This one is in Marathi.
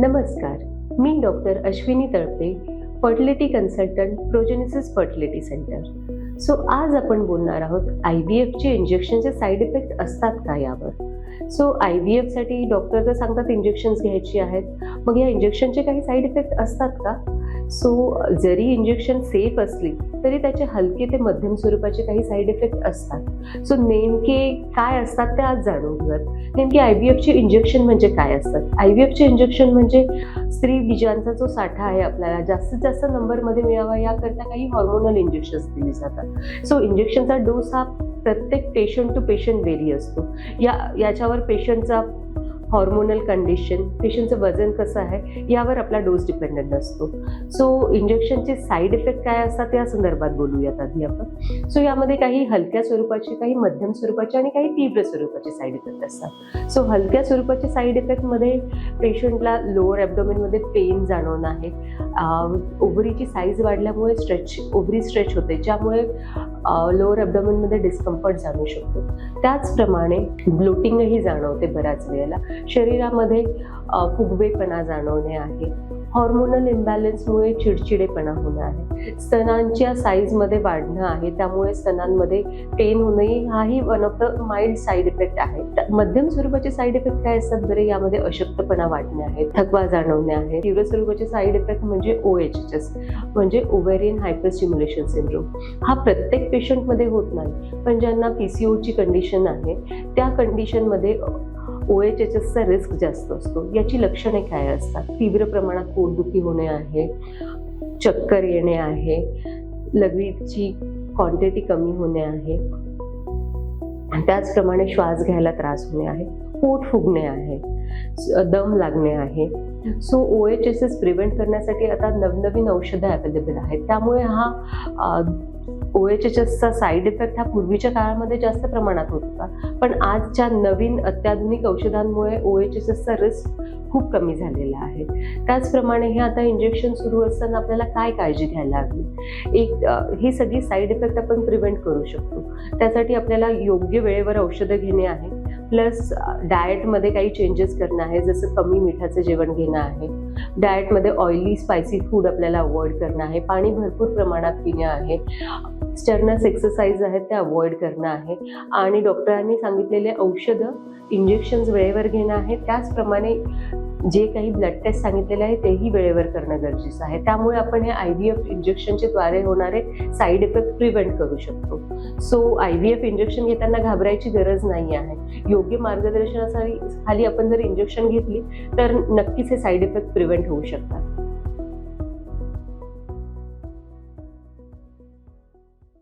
नमस्कार. मी doctor Ashwini Talpe fertility consultant Progenesis fertility centre. So आज आपण बोलणार आहोत आय व्ही एफचे इंजेक्शनचे साईड इफेक्ट असतात का यावर? सो आय व्ही एफसाठी डॉक्टर तर सांगतात इंजेक्शन्स घ्यायची आहेत. मग या इंजेक्शनचे काही साईड इफेक्ट असतात का? सो जरी इंजेक्शन सेफ असली तरी त्याचे हलके ते मध्यम स्वरूपाचे काही साईड इफेक्ट असतात. सो नेमके काय असतात ते आज जाणून घेऊयात. नेमके आय व्ही एफचे इंजेक्शन म्हणजे काय असतात? आय व्ही एफचे इंजेक्शन म्हणजे स्त्री बीजांचा जो साठा आहे आपल्याला जास्तीत जास्त नंबरमध्ये मिळावा याकरता काही हॉर्मोनल इंजेक्शन्स दिली जातात. सो इंजेक्शनचा डोस हा प्रत्येक पेशंट टू पेशंट वेरी असतो. या याच्यावर पेशंटचा हॉर्मोनल कंडिशन पेशंटचं वजन कसं आहे यावर आपला डोस डिपेंडंट असतो. सो इंजेक्शनचे साईड इफेक्ट काय असतात या संदर्भात बोलूयात आधी आपण. सो यामध्ये काही हलक्या स्वरूपाचे काही मध्यम स्वरूपाचे आणि काही तीव्र स्वरूपाचे साईड इफेक्ट असतात. सो हलक्या स्वरूपाचे साईड इफेक्टमध्ये पेशंटला लोअर ॲबडोमेनमध्ये पेन जाणवणं आहे. ओव्हरीची साईज वाढल्यामुळे स्ट्रेच ओव्हरी स्ट्रेच होते ज्यामुळे लोअर ॲबडोमेनमध्ये डिस्कम्फर्ट जाणू शकतो. त्याचप्रमाणे ब्लोटिंगही जाणवते बऱ्याच वेळेला. शरीरामध्ये फुगवेपणा जाणवणे आहे. हॉर्मोनल इम्बॅलन्समुळे चिडचिडेपणा होणं आहे. स्तनांच्या साईजमध्ये वाढणं आहे त्यामुळे स्तनांमध्ये पेन होणंही हाही one of the mild side effect आहे. मध्यम स्वरूपाचे साईड इफेक्ट काय असतात बरे? यामध्ये अशक्तपणा वाढणे आहे थकवा जाणवणे आहे. तीव्र स्वरूपाचे साईड इफेक्ट म्हणजे ओ एच एच एस म्हणजे ओव्हेरियन हायपरस्टिम्युलेशन सिंड्रोम हा प्रत्येक पेशंटमध्ये होत नाही पण ज्यांना पी सी ओची कंडिशन आहे त्या कंडिशनमध्ये ओ एच एच एसचा रिस्क जास्त असतो. याची लक्षणे काय असतात? तीव्र प्रमाणात पोटदुखी होणे आहे चक्कर येणे आहे लघवीची क्वांटिटी कमी होणे आहे त्याचप्रमाणे श्वास घ्यायला त्रास होणे आहे पोट फुगणे आहे दम लागणे आहे. So O H S S prevent करण्यासाठी आता नवनवीन औषधं अवेलेबल आहेत. त्यामुळे हा ओ एच एच एसचा साईड इफेक्ट हा पूर्वीच्या काळामध्ये जास्त प्रमाणात होत होता. पण आजच्या नवीन अत्याधुनिक औषधांमुळे ओ एच एस एसचा रिस्क खूप कमी झालेला आहे. त्याचप्रमाणे हे आता इंजेक्शन सुरू असताना आपल्याला काय काळजी घ्यायला हवी? एक ही सगळी साईड इफेक्ट आपण प्रिव्हेंट करू शकतो. त्यासाठी आपल्याला योग्य वेळेवर औषधं घेणे आहे. प्लस डाएटमध्ये काही चेंजेस करणं आहे. जसं कमी मिठाचं जेवण घेणं आहे. डाएटमध्ये ऑइली स्पायसी फूड आपल्याला अवॉइड करणं आहे. पाणी भरपूर प्रमाणात पिणं आहे. स्टर्नस एक्सरसाइज आहेत ते अवॉइड करणं आहे. आणि डॉक्टरांनी सांगितलेले औषधं इंजेक्शन्स वेळेवर घेणं आहे. त्याचप्रमाणे जे काही ब्लड टेस्ट सांगितलेले आहे तेही वेळेवर करणं गरजेचं आहे. त्यामुळे आपण हे आय व्ही एफ इंजेक्शनचे द्वारे होणारे साईड इफेक्ट प्रिव्हेंट करू शकतो. So I V F injection घेताना घाबरायची गरज नाही आहे. योग्य मार्गदर्शनासाठी खाली आपण जर इंजेक्शन घेतली तर नक्कीच हे साईड इफेक्ट प्रिव्हेंट होऊ शकतात.